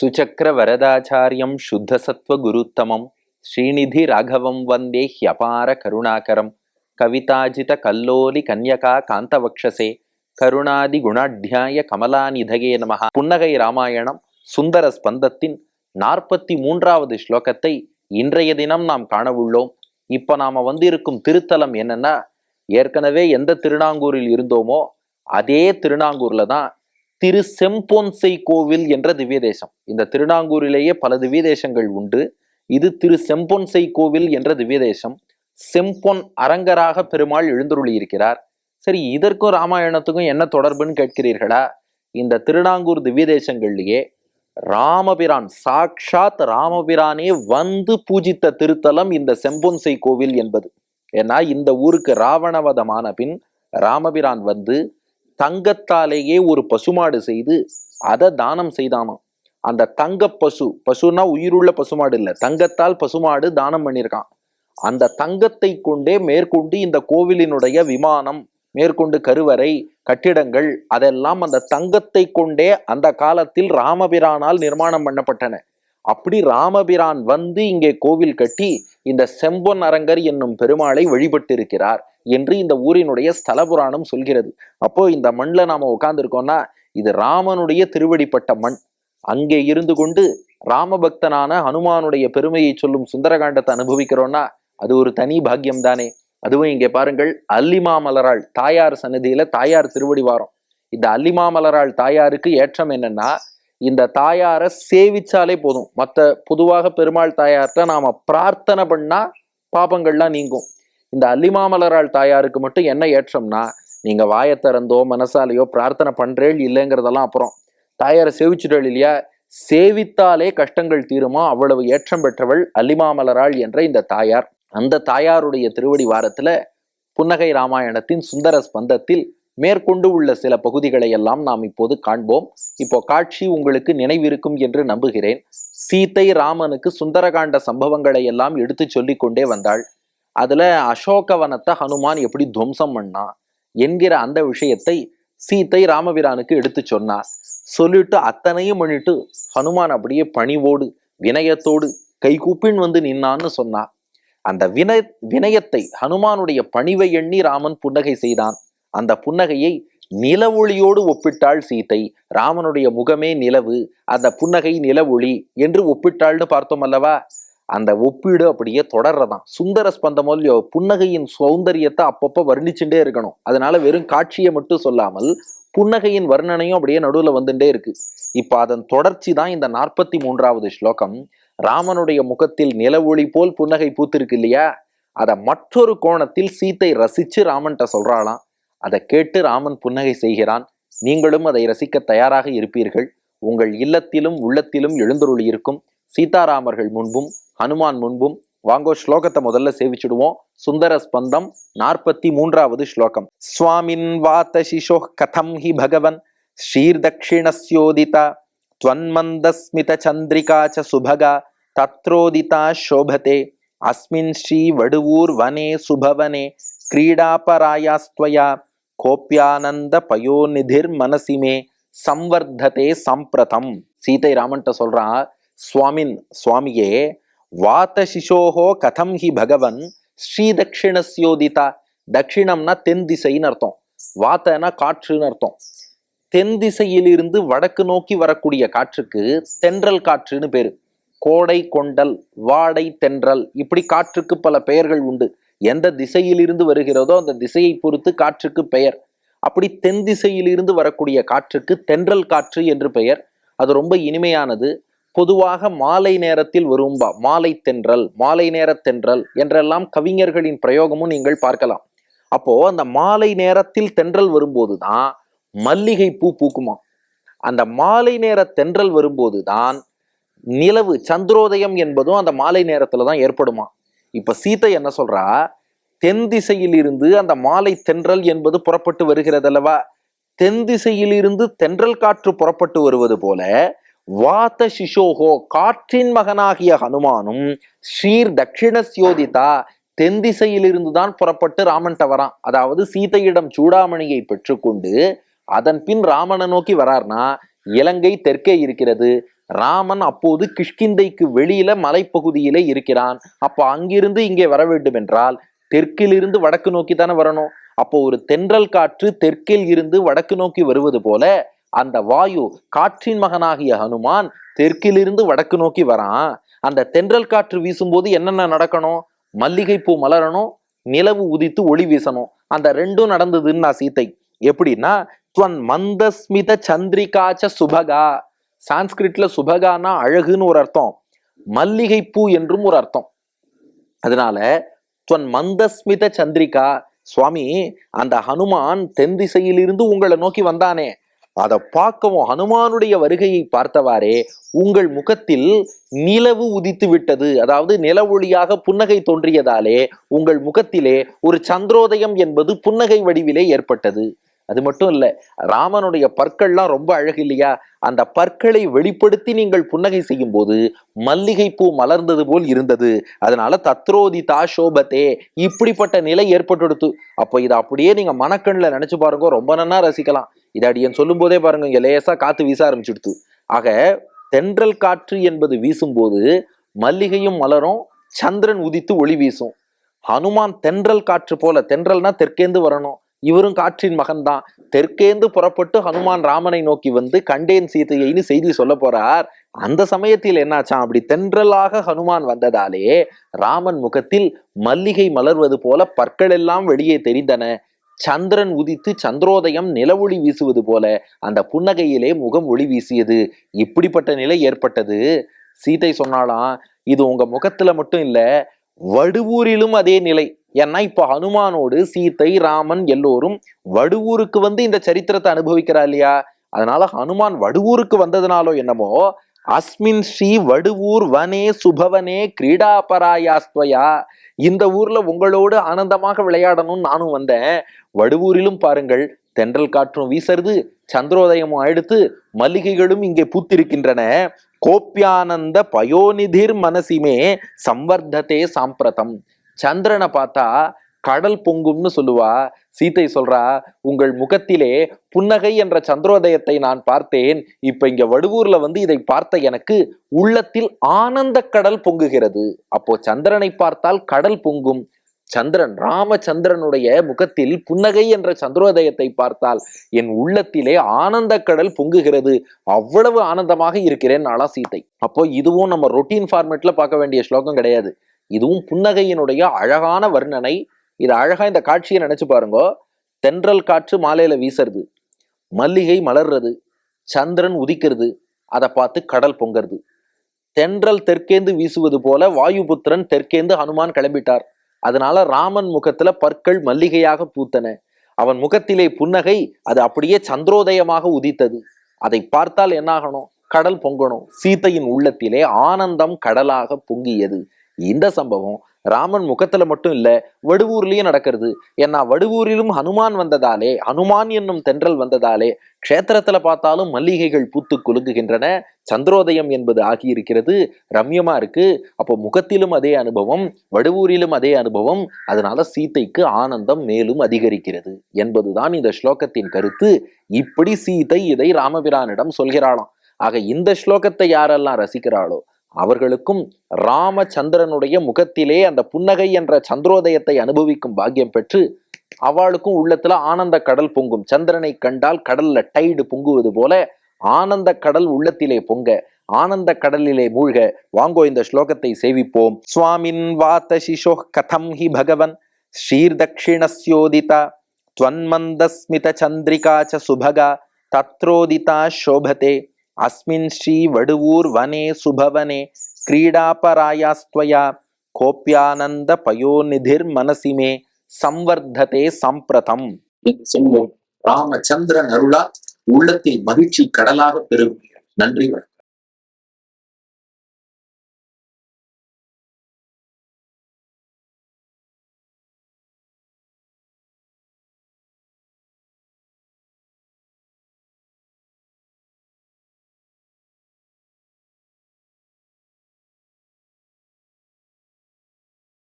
சுச்சக்கர வரதாச்சாரியம் சுத்தசத்வ குருத்தமம் ஸ்ரீநிதி ராகவம் வந்தே ஹியபார கருணாகரம் கவிதாஜித கல்லோலி கன்யகா காந்தவக்ஷசே கருணாதி குணாட்யாய கமலாநிதகே நம புன்னகை ராமாயணம் சுந்தர ஸ்பந்தத்தின் நாற்பத்தி மூன்றாவது ஸ்லோகத்தை இன்றைய தினம் நாம் காணவுள்ளோம். இப்போ நாம வந்திருக்கும் திருத்தலம் என்னன்னா ஏற்கனவே எந்த திருநாங்கூரில் இருந்தோமோ அதே திருநாங்கூரில் தான் திரு செம்பொன்சை கோவில் என்ற திவ்ய தேசம் இந்த திருநாங்கூரிலேயே பல திவ்ய தேசங்கள் உண்டு. இது திரு செம்பொன்சை கோவில் என்ற திவ்ய தேசம் செம்பொன் அரங்கராக பெருமாள் எழுந்தருளி இருக்கிறார். சரி இதற்கும் ராமாயணத்துக்கும் என்ன தொடர்புன்னு கேட்கிறீர்களா? இந்த திருநாங்கூர் திவ்ய தேசங்கள்லேயே ராமபிரான் சாக்ஷாத் ராமபிரானே வந்து பூஜித்த திருத்தலம் இந்த செம்பொன்சை கோவில் என்பது. ஏன்னா இந்த ஊருக்கு ராவணவதமான பின் ராமபிரான் வந்து தங்கத்தாலேயே ஒரு பசுமாடு செய்து அதை தானம் செய்தானாம். அந்த தங்க பசு பசுனா உயிருள்ள பசுமாடு இல்லை. தங்கத்தால் பசுமாடு தானம் பண்ணியிருக்கான். அந்த தங்கத்தை கொண்டே மேற்கொண்டு இந்த கோவிலினுடைய விமானம் மேற்கொண்டு கருவறை கட்டிடங்கள் அதெல்லாம் அந்த தங்கத்தை கொண்டே அந்த காலத்தில் ராமபிரானால் நிர்மாணம் பண்ணப்பட்டன. அப்படி ராமபிரான் வந்து இங்கே கோவில் கட்டி இந்த செம்பொன் அரங்கர் என்னும் பெருமாளை வழிபட்டிருக்கிறார் என்று இந்த ஊரினுடைய ஸ்தல புராணம் சொல்கிறது. அப்போ இந்த மண்ணில் நாம உட்கார்ந்துருக்கோம்னா இது ராமனுடைய திருவடிப்பட்ட மண். அங்கே இருந்து கொண்டு ராமபக்தனான ஹனுமானுடைய பெருமையை சொல்லும் சுந்தரகாண்டத்தை அனுபவிக்கிறோம்னா அது ஒரு தனி பாக்கியம் தானே. அதுவும் இங்கே பாருங்கள் அல்லிமா மலராள் தாயார் சன்னதியில தாயார் திருவடி வாரம். இந்த அல்லிமா மலராள் தாயாருக்கு ஏற்றம் என்னன்னா இந்த தாயாரை சேவிச்சாலே போதும். மற்ற பொதுவாக பெருமாள் தாயார்கிட்ட நாம் பிரார்த்தனை பண்ணால் பாபங்கள்லாம் நீங்கும். இந்த அல்லிமாமலரால் தாயாருக்கு மட்டும் என்ன ஏற்றம்னா நீங்கள் வாயை திறந்தோ பிரார்த்தனை பண்ணுறேள் இல்லைங்கிறதெல்லாம் அப்புறம். தாயாரை சேவிச்சுட்டள் இல்லையா? சேவித்தாலே கஷ்டங்கள் தீருமா? அவ்வளவு ஏற்றம் பெற்றவள் அல்லிமாமலராள் என்ற இந்த தாயார். அந்த தாயாருடைய திருவடி வாரத்தில் புன்னகை ராமாயணத்தின் சுந்தர ஸ்பந்தத்தில் மேற்கொண்டு உள்ள சில பகுதிகளை எல்லாம் நாம் இப்போது காண்போம். இப்போ காட்சி உங்களுக்கு நினைவிருக்கும் என்று நம்புகிறேன். சீத்தை ராமனுக்கு சுந்தரகாண்ட சம்பவங்களை எல்லாம் எடுத்து சொல்லி கொண்டே வந்தாள். அதுல அசோகவனத்தை ஹனுமான் எப்படி துவம்சம் பண்ணா என்கிற அந்த விஷயத்தை சீத்தை ராமபிரானுக்கு எடுத்து சொன்னார் சொல்லிட்டு அத்தனையும் பண்ணிட்டு ஹனுமான் அப்படியே பணிவோடு வினயத்தோடு கைகூப்பின் வந்து நின்னான்னு சொன்னார் அந்த வினய வினயத்தை ஹனுமானுடைய பணிவை எண்ணி ராமன் புன்னகை செய்தான். அந்த புன்னகையை நில ஒளியோடு ஒப்பிட்டாள் சீத்தை ராமனுடைய முகமே நிலவு. அந்த புன்னகை நில ஒளி என்று ஒப்பிட்டாள்னு பார்த்தோம் அல்லவா? அந்த ஒப்பீடு அப்படியே தொடர்றதான். சுந்தர ஸ்பந்தமோல் புன்னகையின் சௌந்தரியத்தை அப்பப்போ வர்ணிச்சுட்டே இருக்கணும். அதனால வெறும் காட்சியை மட்டும் சொல்லாமல் புன்னகையின் வர்ணனையும் அப்படியே நடுவில் வந்துட்டே இருக்கு. இப்போ அதன் தொடர்ச்சி தான் இந்த நாற்பத்தி மூன்றாவது ஸ்லோகம். ராமனுடைய முகத்தில் நில ஒளி போல் புன்னகை பூத்திருக்கு இல்லையா? அதை மற்றொரு கோணத்தில் சீத்தை ரசிச்சு ராமன்கிட்ட சொல்றாளாம். அதை கேட்டு ராமன் புன்னகை செய்கிறான் நீங்களும் அதை ரசிக்க தயாராக இருப்பீர்கள் உங்கள் இல்லத்திலும் உள்ளத்திலும் எழுந்தருளி இருக்கும் சீதாராமர்கள் முன்பும் ஹனுமான் முன்பும் வாங்கோ ஸ்லோகத்தை முதல்ல சேவிச்சுடுவோம் சுந்தர ஸ்பந்தம் நாற்பத்தி மூன்றாவது ஸ்லோகம் சுவாமின் வாத்த சிசோ கதம் ஹி பகவன் ஸ்ரீர்தக்ஷிணஸ்யோதிதா त्वन्मन्दस्मित चन्द्रिका च सुभगा तत्रोदिता शोभते अस्मिन् श्रीवडुवूर्वने सुभवने क्रीडापरायास्त्वया கோப்பியானந்தபயோநிதிர்மனசி மனசிமே சம்வர்ததே சம்பிரதம். சீதை ராமன்ட்ட சொல்றான் சுவாமின் சுவாமியே வாத்த சிசோஹோ கதம் ஹி பகவன் ஸ்ரீ தட்சிணஸ்யோதிதா தட்சிணம்னா தென் திசைன்னு அர்த்தம். வாத்தனா காற்றுன்னு அர்த்தம். தென் திசையிலிருந்து வடக்கு நோக்கி வரக்கூடிய காற்றுக்கு தென்றல் காற்றுன்னு பேரு. கோடை கொண்டல் வாடை தென்றல் இப்படி காற்றுக்கு பல பெயர்கள் உண்டு. எந்த திசையிலிருந்து வருகிறதோ அந்த திசையை பொறுத்து காற்றுக்கு பெயர். அப்படி தென் திசையிலிருந்து வரக்கூடிய காற்றுக்கு தென்றல் காற்று என்று பெயர். அது ரொம்ப இனிமையானது. பொதுவாக மாலை நேரத்தில் வரும்பா மாலை தென்றல் மாலை நேர தென்றல் என்றெல்லாம் கவிஞர்களின் பிரயோகமும் நீங்கள் பார்க்கலாம். அப்போ அந்த மாலை நேரத்தில் தென்றல் வரும்போது தான் மல்லிகை பூ பூக்குமா? அந்த மாலை நேர தென்றல் வரும்போது தான் நிலவு சந்திரோதயம் என்பதும் அந்த மாலை நேரத்துல தான் ஏற்படுமா? இப்ப சீத்தை என்ன சொல்றா? தென் திசையிலிருந்து அந்த மாலை தென்றல் என்பது புறப்பட்டு வருகிறது அல்லவா? தென் திசையிலிருந்து தென்றல் காற்று புறப்பட்டு வருவது போல வாத்த சிஷோகோ காற்றின் மகனாகிய ஹனுமானும் ஸ்ரீர் தட்சிணஸ்யோதிதா தென் திசையிலிருந்து தான் புறப்பட்டு ராமன்ட்ட வரான். அதாவது சீதையிடம் சூடாமணியை பெற்றுக்கொண்டு அதன் பின் ராமனை நோக்கி வரார்னா இலங்கை தெற்கே இருக்கிறது. ராமன் அப்போது கிஷ்கிந்தைக்கு வெளியில மலைப்பகுதியிலே இருக்கிறான். அப்போ அங்கிருந்து இங்கே வர வேண்டும் என்றால் தெற்கிலிருந்து வடக்கு நோக்கி தானே வரணும்? அப்போ ஒரு தென்றல் காற்று தெற்கில் இருந்து வடக்கு நோக்கி வருவது போல அந்த வாயு காற்றின் மகனாகிய ஹனுமான் தெற்கிலிருந்து வடக்கு நோக்கி வரான். அந்த தென்றல் காற்று வீசும்போது என்னென்ன நடக்கணும்? மல்லிகைப்பூ மலரணும் நிலவு உதித்து ஒளி வீசணும். அந்த ரெண்டும் நடந்ததுன்னா சீத்தை. எப்படின்னா துவன் மந்தஸ்மித சந்திரிகாச்ச சுபகா. சான்ஸ்கிரிட்ல சுபகானா அழகுன்னு ஒரு அர்த்தம் மல்லிகை பூ என்றும் ஒரு அர்த்தம். அதனால துவன் மந்தஸ்மித சந்திரிகா சுவாமி அந்த ஹனுமான் தென் திசையிலிருந்து உங்களை நோக்கி வந்தானே. அதை பார்க்கவும் ஹனுமானுடைய வருகையை பார்த்தவாறே உங்கள் முகத்தில் நிலவு உதித்து விட்டது. அதாவது நில ஒளியாக புன்னகை தோன்றியதாலே உங்கள் முகத்திலே ஒரு சந்திரோதயம் என்பது புன்னகை வடிவிலே ஏற்பட்டது. அது மட்டும் இல்லை ராமனுடைய பற்கள்லாம் ரொம்ப அழகு இல்லையா? அந்த பற்களை வெளிப்படுத்தி நீங்கள் புன்னகை செய்யும் போது மல்லிகை பூ மலர்ந்தது போல் இருந்தது. அதனால தத்ரோதி தா சோபத்தே இப்படிப்பட்ட நிலை ஏற்பட்டுடுத்து. அப்போ இதை அப்படியே நீங்க மனக்கண்ணில் நினைச்சு பாருங்க ரொம்ப நன்னா ரசிக்கலாம். இதை அடியன் சொல்லும் போதே பாருங்க இங்க லேசா காத்து வீச ஆரம்பிச்சுடுத்து. ஆக தென்றல் காற்று என்பது வீசும்போது மல்லிகையும் மலரும் சந்திரன் உதித்து ஒளி வீசும். ஹனுமான் தென்றல் காற்று போல தென்றல்னா தெற்கேந்து வரணும். இவரும் காற்றின் மகன்தான். தெற்கேந்து புறப்பட்டு ஹனுமான் ராமனை நோக்கி வந்து கண்டேன் சீதையைன்னு செய்தி சொல்ல போறார். அந்த சமயத்தில் என்னாச்சான் அப்படி தென்றலாக ஹனுமான் வந்ததாலே ராமன் முகத்தில் மல்லிகை மலர்வது போல பற்கள் எல்லாம் வெளியே தெரிந்தன. சந்திரன் உதித்து சந்திரோதயம் நிலவொளி வீசுவது போல அந்த புன்னகையிலே முகம் ஒளி வீசியது. இப்படிப்பட்ட நிலை ஏற்பட்டது. சீதை சொன்னாலாம் இது உங்க முகத்துல மட்டும் இல்ல வடுவூரிலும் அதே நிலை. ஏன்னா இப்போ ஹனுமானோடு சீத்தை ராமன் எல்லோரும் வடுவூருக்கு வந்து இந்த சரித்திரத்தை அனுபவிக்கிறா இல்லையா? அதனால ஹனுமான் வடுவூருக்கு வந்ததுனாலோ என்னமோ அஸ்மின் ஸ்ரீ வடுவூர் வனே சுபவனே கிரீடாபராயாஸ்துவயா இந்த ஊர்ல உங்களோடு ஆனந்தமாக விளையாடணும்னு நானும் வந்தேன். வடுவூரிலும் பாருங்கள் தென்றல் காற்றும் வீசருது சந்திரோதயமும் அடுத்து மல்லிகைகளும் இங்கே பூத்திருக்கின்றன. கோப்பியானந்த பயோநிதிர் மனசிமே சம்வர்த்ததே சாம்பிரதம். சந்திரனை பார்த்தா கடல் பொங்கும்னு சொல்லுவா. சீதை சொல்றா உங்கள் முகத்திலே புன்னகை என்ற சந்திரோதயத்தை நான் பார்த்தேன். இப்ப இங்க வடுவூர்ல வந்து இதை பார்த்த எனக்கு உள்ளத்தில் ஆனந்த கடல் பொங்குகிறது. அப்போ சந்திரனை பார்த்தால் கடல் பொங்கும். சந்திரன் ராமச்சந்திரனுடைய முகத்தில் புன்னகை என்ற சந்திரோதயத்தை பார்த்தால் என் உள்ளத்திலே ஆனந்த கடல் பொங்குகிறது. அவ்வளவு ஆனந்தமாக இருக்கிறேன் நாளா சீத்தை. அப்போ இதுவும் நம்ம ரொட்டீன் ஃபார்மேட்ல பார்க்க வேண்டிய ஸ்லோகம் கிடையாது. இதுவும் புன்னகையினுடைய அழகான வர்ணனை. இது அழகா இந்த காட்சியை நினைச்சு பாருங்க. தென்றல் காற்று மாலையில வீசுறது. மல்லிகை மலர்றது. சந்திரன் உதிக்கிறது. அதை பார்த்து கடல் பொங்கிறது. தென்றல் தெற்கேந்து வீசுவது போல வாயுபுத்திரன் தெற்கேந்து ஹனுமான் கிளம்பிட்டார். அதனால ராமன் முகத்துல பற்கள் மல்லிகையாக பூத்தன. அவன் முகத்திலே புன்னகை அது அப்படியே சந்திரோதயமாக உதித்தது. அதை பார்த்தால் என்னாகணும்? கடல் பொங்கணும். சீதையின் உள்ளத்திலே ஆனந்தம் கடலாக பொங்கியது. இந்த சம்பவம் ராமன் முகத்துல மட்டும் இல்ல வடுவூர்லயும் நடக்கிறது. ஏன்னா வடுவூரிலும் ஹனுமான் வந்ததாலே ஹனுமான் என்னும் தென்றல் வந்ததாலே க்ஷேத்திரத்துல பார்த்தாலும் மல்லிகைகள் பூத்து குலுங்குகின்றன. சந்திரோதயம் என்பது ஆகியிருக்கிறது. ரம்யமா இருக்கு. அப்போ முகத்திலும் அதே அனுபவம் வடுவூரிலும் அதே அனுபவம். அதனால சீதைக்கு ஆனந்தம் மேலும் அதிகரிக்கிறது என்பதுதான் இந்த ஸ்லோகத்தின் கருத்து. இப்படி சீதை இதை ராமபிரானிடம் சொல்கிறாளாம். ஆக இந்த ஸ்லோகத்தை யாரெல்லாம் ரசிக்கிறாளோ அவர்களுக்கும் ராமச்சந்திரனுடைய முகத்திலே அந்த புன்னகை என்ற சந்திரோதயத்தை அனுபவிக்கும் பாக்கியம் பெற்று அவளுக்கும் உள்ளத்துல ஆனந்த கடல் பொங்கும். சந்திரனை கண்டால் கடல்ல டைடு பொங்குவது போல ஆனந்த கடல் உள்ளத்திலே பொங்க ஆனந்த கடலிலே மூழ்க. வாங்கோ இந்த ஸ்லோகத்தை சேவிப்போம். சுவாமின் வாத்த சிஷோ கதம் ஹி பகவன் ஸ்ரீர்தக்ஷிணஸ்யோதிதா சந்திரிகா ச சுபகா தத்ரோதிதா शोभते अस्मिन् श्रीवडुवूर्वने सुभवने क्रीडापरायास्त्वया கோப்பியானந்தபயோநிதிர்மனசி மே சம்வர்த்ததே சம்பிரதம் சொல்வோம் ராமச்சந்திரன் அருளா உள்ளத்தில் மகிழ்ச்சி கடலாக பெருகும் நன்றி வணக்கம்